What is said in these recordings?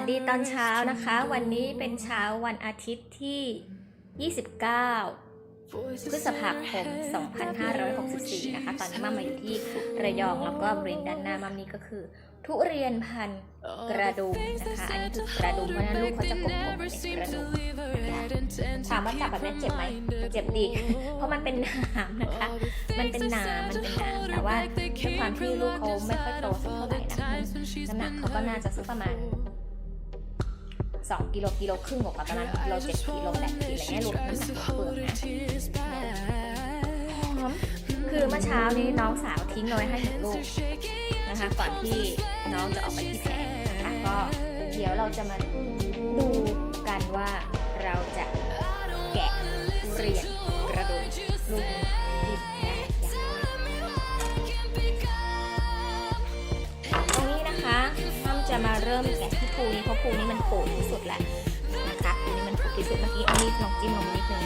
สวัสดีตอนเช้านะคะ วันนี้เป็นเช้าวันอาทิตย์ที่ 29 พฤษภาคม 2564 นะคะ ตอนนี้มามาอยู่ที่ระยองแล้วก็บริเวณด้านหน้ามัมนี้ก็คือ ทุเรียนพันกระดุมนะคะ อันนี้คือกระดุมเพราะนั้นลูกเขาจะกลมๆเป็นกระดุมนะคะถามว่าจับแบบนี้เจ็บไหมเจ็บดี เพราะมันเป็นนามนะคะ มันเป็นนามมันเป็นนามแต่ว่าด้วยความที่ลูกเขาไม่ค่อยโตสักเท่าไหร่นะคะน้ำหนักเขาก็น่าจะสักประมาณ 2กิโลกิโลครึ่งกว่าประมาณกิโลเจ็ดกิโลแปดกิโลอะไรเงี้ยรวมน้ำหนักของเปลือกนะหอมคือเมื่อเช้านี้น้องสาวทิ้งเอาไว้ให้หนึ่งลูกนะคะก่อนที่น้องจะออกไปที่แผงนะคะก็เดี๋ยวเราจะมาดูกันว่าเราจะแกะทุเรียน จะมาเริ่มแกะที่ภูนี้เพราะภูนี้มันโผล่ที่สุดแหล้วนะคะภูนี้มันโผล่ที่สุดเมื่อกี้เอามีดลองจิ้มลงนิดนึง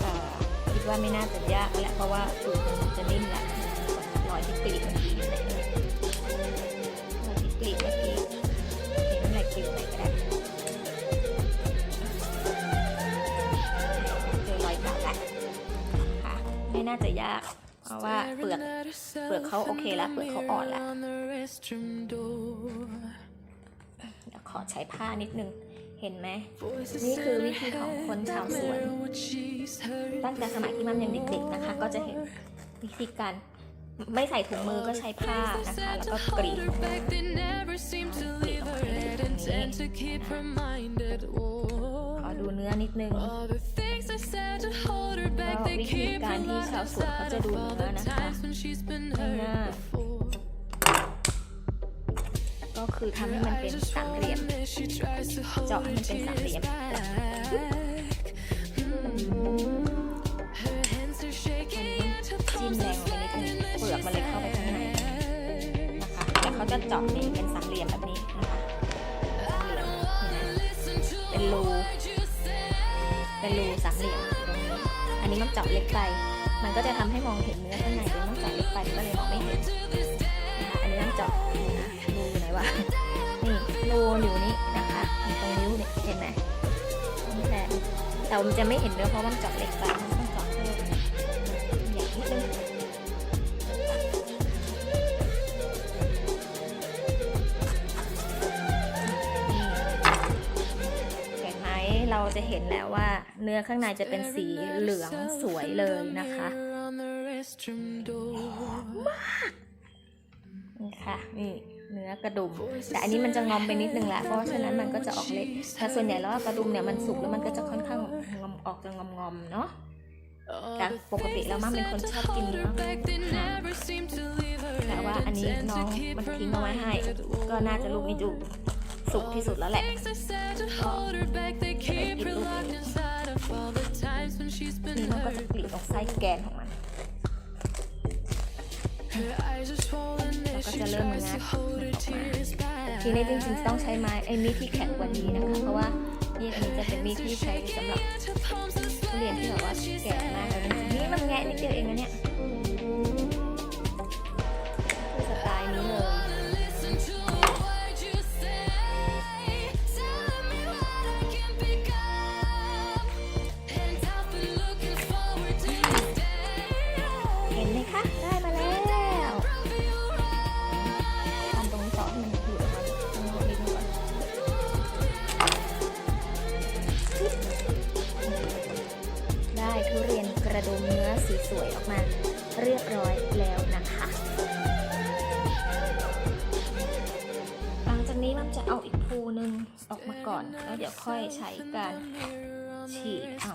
เอ่อคิดว่าไม่น่าจะยากแล้วแหละเพราะว่าภูมันจะนิ่มแล้วรอยที่กรีดเมื่อกี้อยู่ไหนรอยที่กรีดเมื่อกี้เห็นอะไรกรีดไหนก็ได้เจอรอยเก่าแล้วค่ะไม่น่าจะยากเพราะว่าเปลือกเปลือกเขาโอเคแล้วเปลือกเขาอ่อนแล้ว ขอใช้ผ้านิดนึง เห็นไหม นี่คือวิธีของคนชาวสวน ตั้งแต่สมัยที่มันยังเด็กๆนะคะ ก็จะเห็นวิธีการไม่ใส่ถุงมือก็ใช้ผ้านะคะ แล้วก็กรีดออกมากรีดออกมาให้ดูตรงนี้ขอดูเนื้อนิดนึงก็วิธีการที่ชาวสวนเขาจะดูเนื้อนะคะง่ายๆ ก็คือทำให้มันเป็นสามเหลี่ยม เจาะให้มันเป็นสามเหลี่ยมจิ้มแรงลงไปนิดนึงเปลือกมันเลยเข้าไปข้างในนะคะแล้วเขาจะเจาะนี่เป็นสามเหลี่ยมแบบนี้นะคะสามเหลี่ยมเป็นรูเป็นรูสามเหลี่ยมตรงนี้อันนี้มันเจาะเล็กไป มันก็จะทำให้มองเห็นเนื้อข้างในเดี๋ยมันเจาะเล็กไปก็เลยมองไม่เห็นนะคะอันนี้ต้องเจาะนะรูอยู่ไหน วะนี่รูอยู่นี่นะคะตรงนิ้วเนี่ยเห็นไหมนี่แหละแต่มันจะไม่เห็นเนื้อเพราะมันเจาะเล็กไปมันต้องเจาะเพิ่มอย่างนิดนึงนี่เห็นไหมเราจะเห็นแล้วว่าเนื้อข้างในจะเป็นสีเหลืองสวยเลยนะคะมากนี่ค่ะนี่ เนื้อกระดุม แต่อันนี้มันจะงอมไปนิดนึงแหละเพราะฉะนั้นมันก็จะออกเล็กแต่ส่วนใหญ่แล้วกระดุมเนี่ยมันสุกแล้วมันก็จะค่อนข้างงอมออกจะงอมงอมๆเนาะแต่ปกติแล้วมั่มเป็นคนชอบกินเนื้อค่ะแต่ว่าอันนี้น้องมันทิ้งเอาไว้ให้ ก็น่าจะลูกนี้ดูสุกที่สุดแล้วแหละก็ได้กินลูกนี้นี่มันก็จะกรีดตรงไส้แกนของมัน เราก็จะเริ่มงัดมันออกมาทีนี้จริงๆต้องใช้ไม้ไอ้มีดที่แข็งกว่านี้นะคะ เพราะว่ามีดอันนี้จะเป็นมีดที่ใช้สำหรับทุเรียนที่แบบว่าแก่มากแล้วนี่มันแงะนิดเดียวเองนะเนี่ย จะเอาอีกภูหนึ่งออกมาก่อน แล้วเดี๋ยวค่อยใช้การฉีกเอา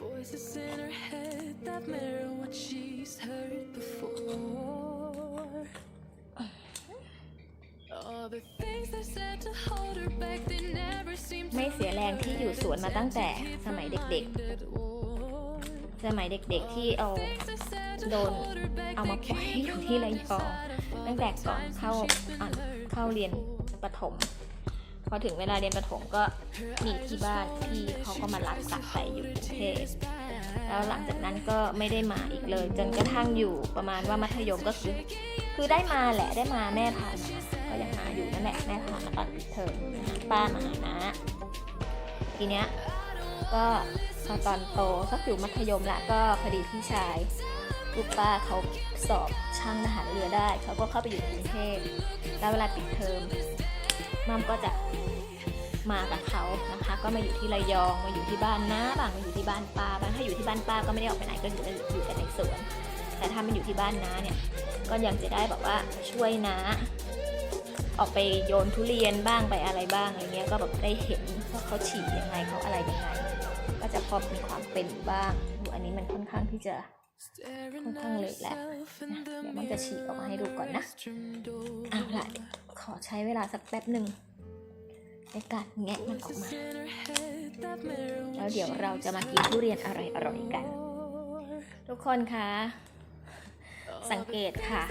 Voices in her head that mirror what she's heard before. All the things they said to hold her back, they never seem to ไม่เสียแรงที่อยู่สวนมาตั้งแต่สมัยเด็ก end at war. ๆสมัยเด็กๆที่เอา โดนเอามาปล่อยอยู่ที่ระยองตั้งแต่ก่อนเข้าอ่านเข้าเรียนประถม พอถึงเวลาเรียนประถมก็มีที่บ้านพี่เขาก็มารับกลับไปอยู่กรุงเทพแล้วหลังจากนั้นก็ไม่ได้มาอีกเลย จนกระทั่งอยู่ประมาณว่ามัธยมก็คือคือได้มาแหละได้มาแม่พามาก็ยังมาอยู่นั่นแหละแม่พามาตอนปิดเทอมป้ามาหานะ ทีเนี้ยก็พอตอนโตสักอยู่มัธยมละก็พอดีพี่ชาย ลูกป้าเขาสอบช่างทหารเรือได้ เขาก็เข้าไปอยู่กรุงเทพแล้วเวลาปิดเทอมมัมก็จะมากับเขานะคะ ก็มาอยู่ที่ระยองมาอยู่ที่บ้านน้าบ้างมาอยู่ที่บ้านป้าบ้างถ้าอยู่ที่บ้านป้าก็ไม่ได้ออกไปไหนก็อยู่แต่อยู่แต่ในสวน แต่ถ้ามันอยู่ที่บ้านน้าเนี่ยก็ยังจะได้แบบว่าช่วยน้าออกไปโยนทุเรียนบ้างไปอะไรบ้างอะไรเงี้ยก็แบบได้เห็นว่าเขาฉีดยังไงเขาอะไรยังไง ก็จะพอมีความเป็นบ้างดูอันนี้มันค่อนข้างที่จะ ค่อนข้างเละแหละนะเดี๋ยวมันจะฉีกออกมาให้ดูก่อนนะเอาล่ะเดี๋ยวขอใช้เวลาสักแป๊บหนึ่งในการแงะมันออกมา แล้วเดี๋ยวเราจะมากินทุเรียนอร่อยๆกัน ทุกคนคะสังเกตค่ะ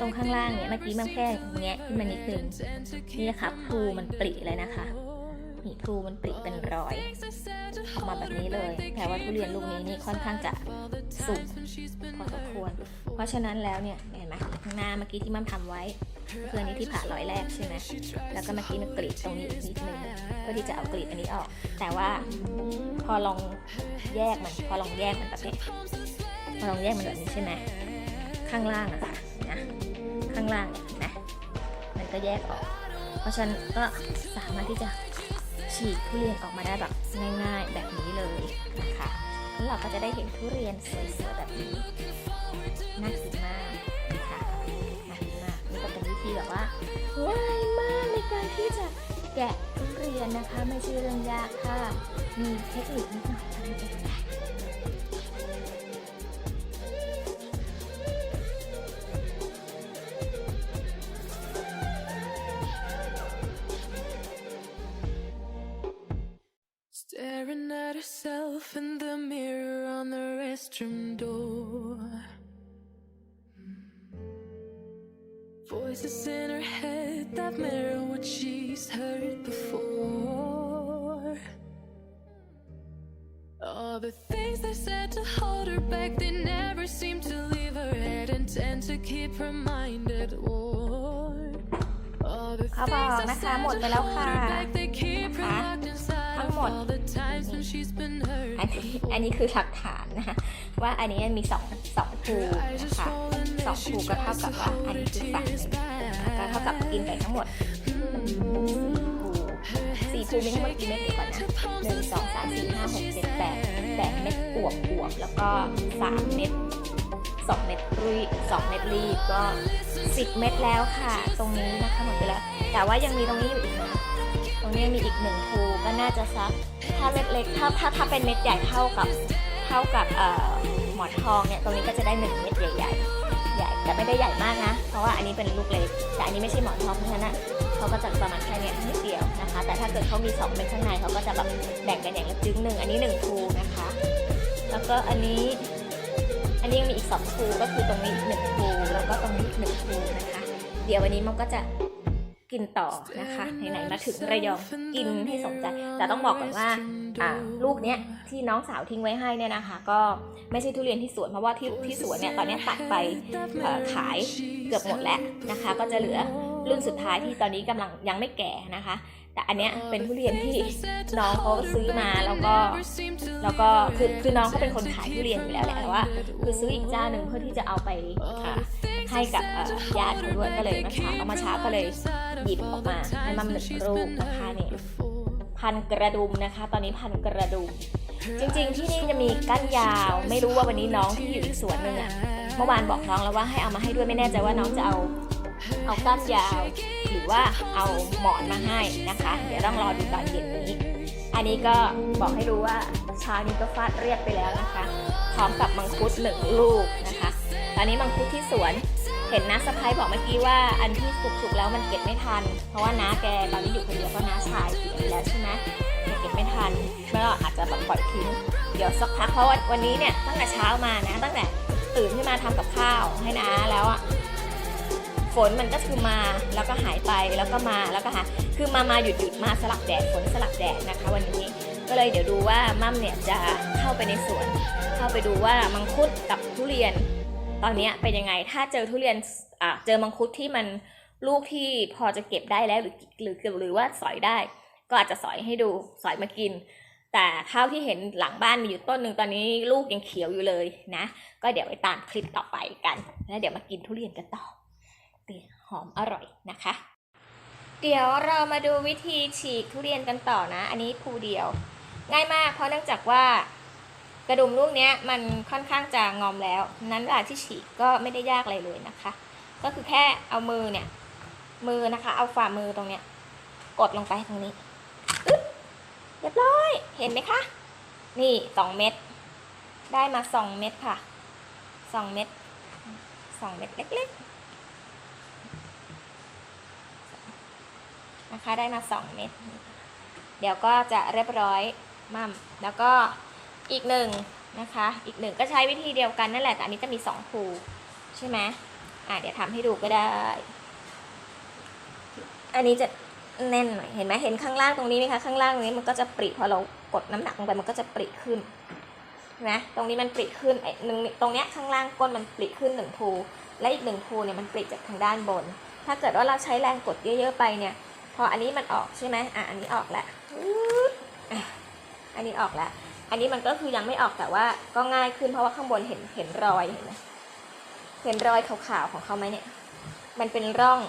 ตรงข้างล่างเนี่ยเมื่อกี้มันแค่แงะขึ้นมานิดนึงนี่นะคะพลูมันปริเลยนะคะ นี่พลูมันปริเป็นรอยออกมาแบบนี้เลยแปลว่าทุเรียนลูกนี้นี่ค่อนข้างจะสุกพอสมควร เพราะฉะนั้นแล้วเนี่ยเห็นไหมข้างหน้าเมื่อกี้ที่มั่มทำไว้คืออันนี้ที่ผ่ารอยแรกใช่ไหมแล้วก็เมื่อกี้มันกรีดตรงนี้อีกนิดนึงเพื่อที่จะเอากรีดอันนี้ออก แต่ว่าพอลองแยกมันพอลองแยกมันแบบนี้พอลองแยกมันแบบนี้ใช่ไหมข้างล่างอะค่ะนะข้างล่างเนี่ยเห็นไหมมันก็แยกออก เพราะฉะนั้นก็สามารถที่จะ ฉีกทุเรียนออกมาได้แบบง่าย ๆ แบบนี้เลยนะคะแล้วเราก็จะได้เห็นทุเรียนสวยๆแบบนี้น่ากินมากนะคะน่ากินมากนี่ก็เป็นวิธีแบบว่าง่ายมากในการที่จะแกะทุเรียนนะคะ ไม่ใช่เรื่องยากค่ะ มีเทคนิคนิดหน่อยเท่านั้นเอง head that mirror what she's heard before. All the things they said to hold her back, they never seem to leave her head and tend to keep her mind at war. All the เขาบอกนะคะหมดไปแล้วค่ะ they keep her นะคะ locked inside ทั้ง of หมด all the times when she's been hurt อันนี้อันนี้คือหลักฐานนะคะว่าอันนี้มีสองสองภูนะคะสองภูก็เท่ากับว่าอันนี้คือฝั่งห นึ่งก็เท่ากับกินไปทั้งหมดสี่ภูสี่ภูมีทั้งหมดกี่เม็ดเดี๋ยวก่อนนะหนึ่งสองสามสี่ห้าหกเจ็ดแปดแปดเม็ดอวบอวบแล้วก็สามเม็ดสองเม็ดรีสองเม็ดรีก็สิบเม็ดแล้วค่ะ ตรงนี้นะคะหมดไปแล้ว แต่ว่ายังมีตรงนี้อยู่อีกนะตรงนี้มีอีกหนึ่งภูก็น่าจะสักถ้าเม็ดเล็กถ้าถ้าถ้าเป็นเม็ดใหญ่เท่ากับเท่ากับเอ่อหมอนทองเนี่ยตรงนี้ก็จะได้หนึ่งเม็ดใหญ่ๆใหญ่ แต่ไม่ได้ใหญ่มากนะ เพราะว่าอันนี้เป็นลูกเล็ก แต่อันนี้ไม่ใช่หมอนทองเพราะฉะนั้นนะเขาก็จะประมาณแค่นี้นิดเดียวนะคะ แต่ถ้าเกิดเขามีสองเม็ดข้างในเขาก็จะแบบแบ่งกันอย่างละจึงหนึ่งอันนี้หนึ่งภูนะคะ แล้วก็อันนี้ อันนี้ยังมีอีกสองภูก็คือตรงนี้อีกหนึ่งภูแล้วก็ตรงนี้อีกหนึ่งภูนะคะ เดี๋ยววันนี้มันก็จะกินต่อนะคะไหนๆมาถึงระยองกินให้สมใจแต่ต้องบอกก่อนว่า ลูกเนี้ยที่น้องสาวทิ้งไว้ให้เนี่ยนะคะ ก็ไม่ใช่ทุเรียนที่สวนเพราะว่าที่ที่สวนเนี่ยตอนเนี้ยตัดไปเอ่อขายเกือบหมดแล้วนะคะ ก็จะเหลือรุ่นสุดท้ายที่ตอนนี้กำลังยังไม่แก่นะคะ แต่อันเนี้ยเป็นทุเรียนที่น้องเขาซื้อมาแล้วก็แล้วก็คือคือน้องเขาเป็นคนขายทุเรียนอยู่แล้วแหละแต่ว่า คือซื้ออีกเจ้าหนึ่งเพื่อที่จะเอาไปอ่าให้กับเอ่อญาติเขาด้วยก็เลยมาช้าเอามาช้าก็เลยหยิบออกมาให้มัมหนึ่งลูกนะคะนี่ พันกระดุมนะคะ ตอนนี้พันกระดุม จริงๆที่นี่จะมีก้านยาว ไม่รู้ว่าวันนี้น้องที่อยู่อีกสวนหนึ่งอะเมื่อวานบอกน้องแล้วว่าให้เอามาให้ด้วยไม่แน่ใจว่าน้องจะเอาเอาก้านยาว หรือว่าเอาหมอนมาให้นะคะ เดี๋ยวต้องรอดูตอนเย็นนี้ อันนี้ก็บอกให้รู้ว่าเช้านี้ก็ฟาดเรียบไปแล้วนะคะ พร้อมกับมังคุดหนึ่งลูกนะคะ ตอนนี้มังคุดที่สวน เห็นน้าสะพ้ายบอกเมื่อกี้ว่าอันที่สุกๆแล้วมันเก็บไม่ทัน เพราะว่าน้าแกตอนนี้อยู่คนเดียวเพราะน้าชายเสียไปแล้วใช่ไหมเก็บไม่ทันก็อาจจะแบบปล่อยทิ้งเดี๋ยวสักพักเพราะว่าวันนี้เนี่ยตั้งแต่เช้ามานะ ตั้งแต่ตื่นขึ้นมาทำกับข้าวให้น้าแล้วอะฝนมันก็คือมาแล้วก็หายไปแล้วก็มาแล้วก็หาคือมามาหยุดหยุดมาสลับแดดฝนสลับแดดนะคะ วันนี้ก็เลยเดี๋ยวดูว่ามั่มเนี่ยจะเข้าไปในสวน เข้าไปดูว่ามังคุดกับทุเรียน อนนี้เป็นยังไงถ้าเจอทุเรียนอะเจอมังคุดที่มันลูกที่พอจะเก็บได้แล้วหรือหรือหรือว่าสอยได้ ก็อาจจะสอยให้ดูสอยมากิน แต่เท่าที่เห็นหลังบ้านมีอยู่ต้นหนึ่งตอนนี้ลูกยังเขียวอยู่เลยนะ ก็เดี๋ยวไปตามคลิปต่อไปกันแล้วเดี๋ยวมากินทุเรียนกันต่อเดี๋ยวหอมอร่อยนะคะ เดี๋ยวเรามาดูวิธีฉีกทุเรียนกันต่อนะ อันนี้ภูเดียว ง่ายมากเพราะเนื่องจากว่า กระดุมลูกเนี้ยมันค่อนข้างจะงอมแล้ว นั้นเวลาที่ฉีกก็ไม่ได้ยากอะไรเลยนะคะ ก็คือแค่เอามือเนี่ย มือนะคะ เอาฝ่ามือตรงเนี้ย กดลงไปตรงนี้เรียบร้อย เห็นไหมคะ นี่สองเม็ด ได้มาสองเม็ดค่ะ สองเม็ด สองเม็ดเล็กๆ นะคะ ได้มาสองเม็ด เดี๋ยวก็จะเรียบร้อยมั่มแล้วก็ อีกหนึ่งนะคะ อีกหนึ่งก็ใช้วิธีเดียวกันนั่นแหละ แต่อันนี้จะมีสองภูใช่ไหมอะเดี๋ยวทำให้ดูก็ได้ อันนี้จะแน่นหน่อย เห็นไหมเห็นข้างล่างตรงนี้ไหมคะ ข้างล่างตรงนี้มันก็จะปริพอเรากดน้ำหนักลงไปมันก็จะปริขึ้นนไหมตรงนี้มันปริขึ้นไอ้หนึ่งตรงเนี้ยข้างล่างก้นมันปริขึ้นหนึ่งภูและอีกหนึ่งภูเนี่ยมันปริจากทางด้านบน ถ้าเกิดว่าเราใช้แรงกดเยอะๆไปเนี่ย พออันนี้มันออกใช่ไหมอะอันนี้ออกแล้วอันนี้ออกแล้ว อันนี้มันก็คือยังไม่ออกแต่ว่าก็ง่ายขึ้นเพราะว่าข้างบนเห็นเห็นรอยเห็นไหมเห็นรอยขาวๆของเขาไหมเนี่ย มันเป็นร่อง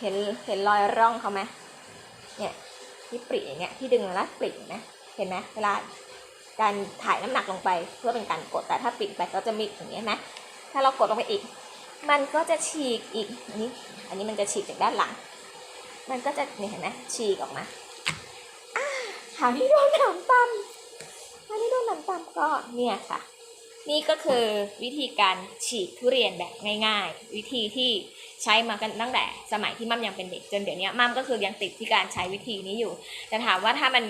เห็นเห็นรอยร่องเขาไหมเนี่ยที่ปริอย่างเงี้ยที่ดึงแล้วปรินะเห็นไหมเวลาการถ่ายน้ำหนักลงไปเพื่อเป็นการกดแต่ถ้าปิดไปก็จะมีอย่างเงี้ยนะถ้าเรากดลงไปอีก มันก็จะฉีกอีกอันนี้ อันนี้มันจะฉีกจากด้านหลัง มันก็จะนี่เห็นไหมฉีกออกมาอาหาที่โดนหามตำหาที่โดนหนามตำก็เนี่ยค่ะ นี่ก็คือวิธีการฉีกทุเรียนแบบง่าย ๆ วิธีที่ใช้มากันตั้งแต่สมัยที่มั่มยังเป็นเด็กจนเดี๋ยวนี้มั่มก็คือยังติดที่การใช้วิธีนี้อยู่ แต่ถามว่าถ้ามัน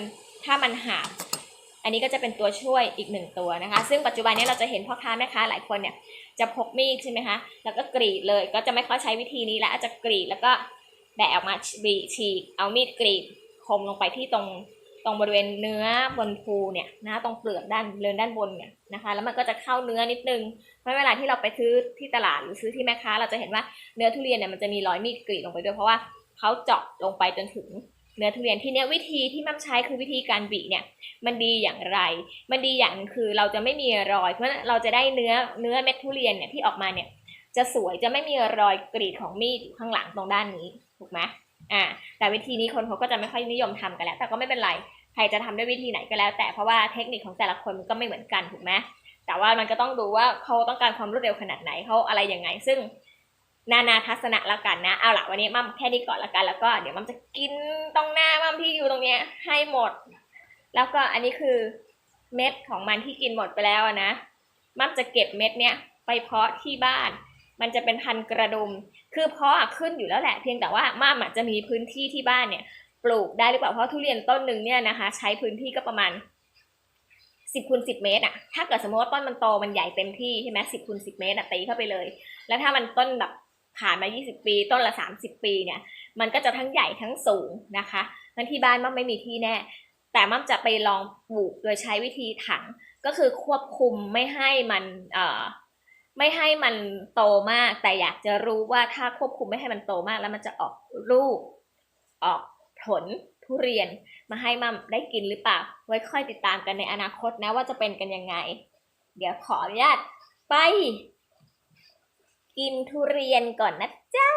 ถ้ามันหาอันนี้ก็จะเป็นตัวช่วยอีกหนึ่งตัวนะคะ ซึ่งปัจจุบันนี้เราจะเห็นพ่อค้าแม่ค้าหลายคนเนี่ยจะพกมีดใช่ไหมคะ แล้วก็กรีดเลย ก็จะไม่ค่อยใช้วิธีนี้แล้วอาจจะกรีดแล้วก็แบะออกมาบีฉีกเอามีดกรีดคมลงไปที่ตรง รงบริเวณเนื้อบนภูเนี่ยนะตรงเปลือกด้านเรือนด้านบนเนี่ยนะคะ แล้วมันก็จะเข้าเนื้อนิดนึงเพราะเวลาที่เราไปซื้อที่ตลาดหรือซื้อที่แม่ค้า เราจะเห็นว่าเนื้อทุเรียนเนี่ยมันจะมีรอยมีดกรีดลงไปด้วยเพราะว่าเขาเจาะลงไปจนถึงเนื้อทุเรียนที่เนี้ยวิธีที่มั่มใช้คือวิธีการบีเนี่ยมันดีอย่างไร มันดีอย่างคือเราจะไม่มีรอย เพราะเราจะได้เนื้อเนื้อเม็ดทุเรียนเนี่ยที่ออกมาเนี่ยจะสวยจะไม่มีรอยกรีดของมีดอยู่ข้างหลังตรงด้านนี้ถูกไหมอ่าแต่วิธีนี้คนเขาก็จะไม่ค่อยนิยมทำกันแล้ว แต่ก็ไม่เป็นไร ครจะทำด้วยวิธีไหนก็แล้ว แต่เพราะว่าเทคนิคของแต่ละคนมันก็ไม่เหมือนกันถูกไหมแต่ว่ามันก็ต้องดูว่าเขาต้องการความรวดเร็วขนาดไหนเขาอะไรยังไง ซึ่งนานาทัศนะละกันนะ เอาละวันนี้มั่มแค่นี้ก่อนละกัน แล้วก็เดี๋ยวมั่มจะกินตรงหน้ามั่มที่อยู่ตรงเนี้ยให้หมด แล้วก็อันนี้คือเม็ดของมันที่กินหมดไปแล้วนะมั่มจะเก็บเม็ดเนี้ยไปเพาะที่บ้าน มันจะเป็นพันกระดุม คือเพาะอขึ้นอยู่แล้วแหละ เพียงแต่ว่ามั่มจะมีพื้นที่ที่บ้านเนี่ย ลูกได้หรือเปล่าเพราะทุเรียนต้นหนึ่งเนี่ยนะคะ ใช้พื้นที่ก็ประมาณสิบคูณสิบเมตรอะถ้าเกิดสมมติว่าต้นมันโตมันใหญ่เต็มที่ใช่ไหมสิบคูณสิบเมตรอะตีเข้าไปเลย แล้วถ้ามันต้นแบบผ่านมา 20 ปี ต้นละ 30 ปีเนี่ย มันก็จะทั้งใหญ่ทั้งสูงนะคะนั่นที่บ้านมั่มไม่มีที่แน่ แต่มั่มจะไปลองปลูกโดยใช้วิธีถัง ก็คือควบคุมไม่ให้มันเอ่อไม่ให้มันโตมาก แต่อยากจะรู้ว่าถ้าควบคุมไม่ให้มันโตมาก แล้วมันจะออกลูกออก ผลทุเรียนมาให้มัมได้กินหรือเปล่า ไว้ค่อยติดตามกันในอนาคตนะว่าจะเป็นกันยังไง เดี๋ยวขออนุญาตไป กินทุเรียนก่อนนะจ๊ะ